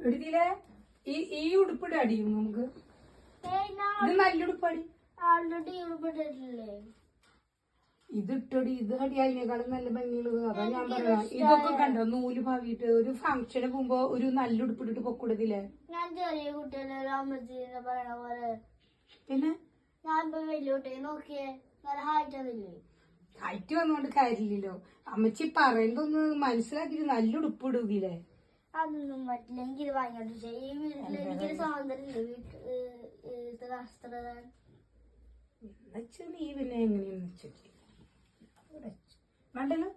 എടുത്തില്ലേ ഈ ഈ ഉടുപ്പിടെ അടിയും നമുക്ക്. ഇത് നല്ല ഉടുപ്പടി. ഇതിട്ടടി ഇത് അടി. അതിനേക്കാളും നല്ല ഭംഗിയുള്ളത്. അതാ ഞാൻ പറയാ ഇതൊക്കെ കണ്ടോ? നൂൽ ഭാവിയിട്ട് ഒരു ഫംഗ്ഷന് പോകുമ്പോ ഒരു നല്ല ഉടുപ്പിട്ടിട്ട് പൊക്കൂടത്തില്ലേ ഞാൻ ചെറിയ കുട്ടികളെ അമ്മച്ചീനെ പറയണ പോലെ. പിന്നെ? ഞാൻ ഇപ്പൊ വലിയ കുട്ടിയെ നോക്കിയേ നല്ല ഹൈറ്റ് ഒന്നില്ലേ ഹൈറ്റ് വന്നുകൊണ്ട് കാര്യമില്ലല്ലോ. അമ്മച്ചി പറയുന്നതൊന്ന് മനസ്സിലാക്കിട്ട് നല്ല ഉടുപ്പിടുകില്ലേ അതൊന്നും പറ്റില്ല. ഇത് ഭയങ്കര. ഈ വീട്ടിൽ എനിക്കൊരു സ്വാതന്ത്ര്യം ഉണ്ട് വീട്ടിൽ വസ്ത്രം എന്നുവെച്ചാ നീ പിന്നെ എങ്ങനെയെന്ന് വെച്ചു. വേണ്ടല്ലോ?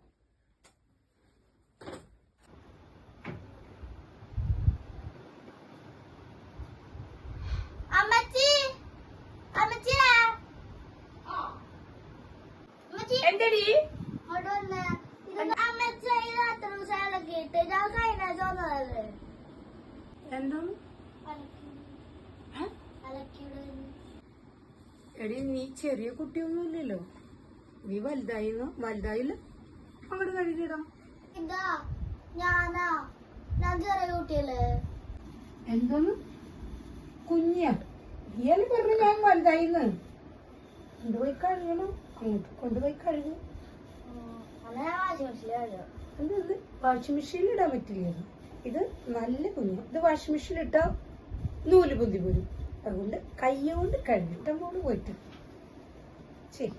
അമ്മച്ചി! എന്തടി? ഈ രാത്രി ദിവസമൊക്കെ ഇട്ട്. ഞാൻ ഏ? എടി നീ ചെറിയ കുട്ടിയൊന്നുമില്ലല്ലോ നീ വലുതായി വലുതായില്ല? അങ്ങോട്ട് കഴുകിടാം ഇതാ ഞാനാ? ഞാൻ ചെറിയ കുട്ടിയല്ലേ? എന്തോന്ന് കുഞ്ഞ ഇയാൾ പറഞ്ഞു ഞാൻ വലുതായിന്ന്? കൊണ്ടുപോയി കഴുകണം. അങ്ങോട്ട് കൊണ്ടുപോയി കഴുകും. ഇത്? വാഷിംഗ് മെഷീനിൽ ഇടാൻ പറ്റില്ല ഇത് നല്ല കുഞ്ഞു. ഇത് വാഷിംഗ് മെഷീനിൽ ഇട്ടാൽ നൂൽ പൊന്തി പോരും. അതുകൊണ്ട് കൈ കൊണ്ട് കഴുകിട്ടം കൊണ്ട് പോയിട്ട്. ശരി.